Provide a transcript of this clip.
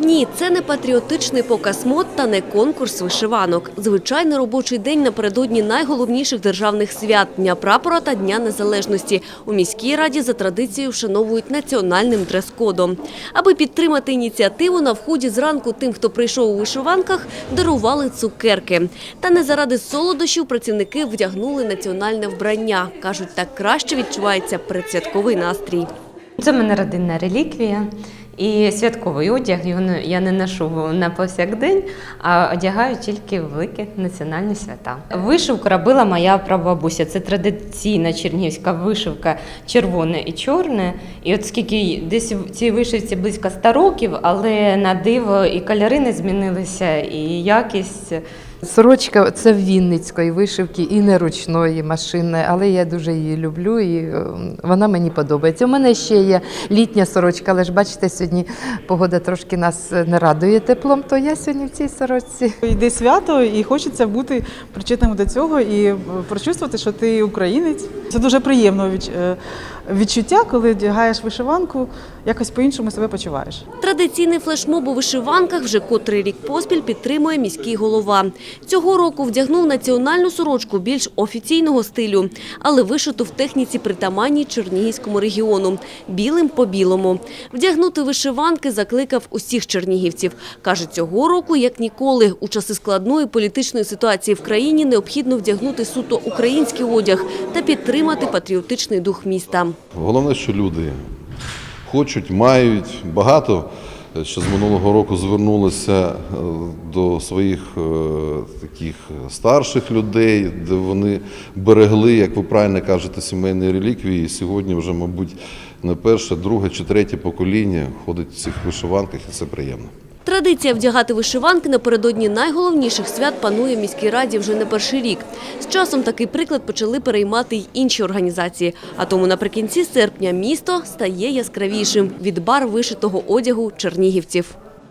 Ні, це не патріотичний показ мод та не конкурс вишиванок. Звичайний робочий день напередодні найголовніших державних свят – Дня прапора та Дня Незалежності. У міській раді за традицією вшановують національним дрес-кодом. Аби підтримати ініціативу, на вході зранку тим, хто прийшов у вишиванках, дарували цукерки. Та не заради солодощів працівники вдягнули національне вбрання. Кажуть, так краще відчувається предсвятковий настрій. Це мене родинна реліквія. І святковий одяг я не ношу на повсякдень, а одягаю тільки великі національні свята. Вишивку робила моя прабабуся. Це традиційна чернігівська вишивка червоне і чорне. І от скільки десь цій вишивці близько 100 років, але на диво і кольори не змінилися, і якість. Сорочка це Вінницької вишивки і не ручної машини, але я дуже її люблю і е, вона мені подобається. У мене ще є літня сорочка, але ж бачите, сьогодні погода трошки нас не радує теплом, то я сьогодні в цій сорочці. Йде свято, і хочеться бути причетним до цього і е, прочувствувати, що ти українець. Це дуже приємно е, відчуття, коли одягаєш вишиванку, якось по-іншому себе почуваєш. Традиційний флешмоб у вишиванках вже котрий рік поспіль підтримує міський голова. Цього року вдягнув національну сорочку більш офіційного стилю, але вишиту в техніці притаманній Чернігівському регіону – білим по білому. Вдягнути вишиванки закликав усіх чернігівців. Каже, цього року, як ніколи, у часи складної політичної ситуації в країні необхідно вдягнути суто український одяг та підтримати патріотичний дух міста. Головне, що люди хочуть, мають багато. Ще з минулого року звернулися е, до своїх е, таких старших людей, де вони берегли, як ви правильно кажете, сімейні реліквії. І сьогодні вже, мабуть, не перше, друге чи третє покоління ходить в цих вишиванках, і це приємно. Традиція вдягати вишиванки напередодні найголовніших свят панує в міській раді вже не перший рік. З часом такий приклад почали переймати й інші організації. А тому наприкінці серпня місто стає яскравішим від бар вишитого одягу чернігівців.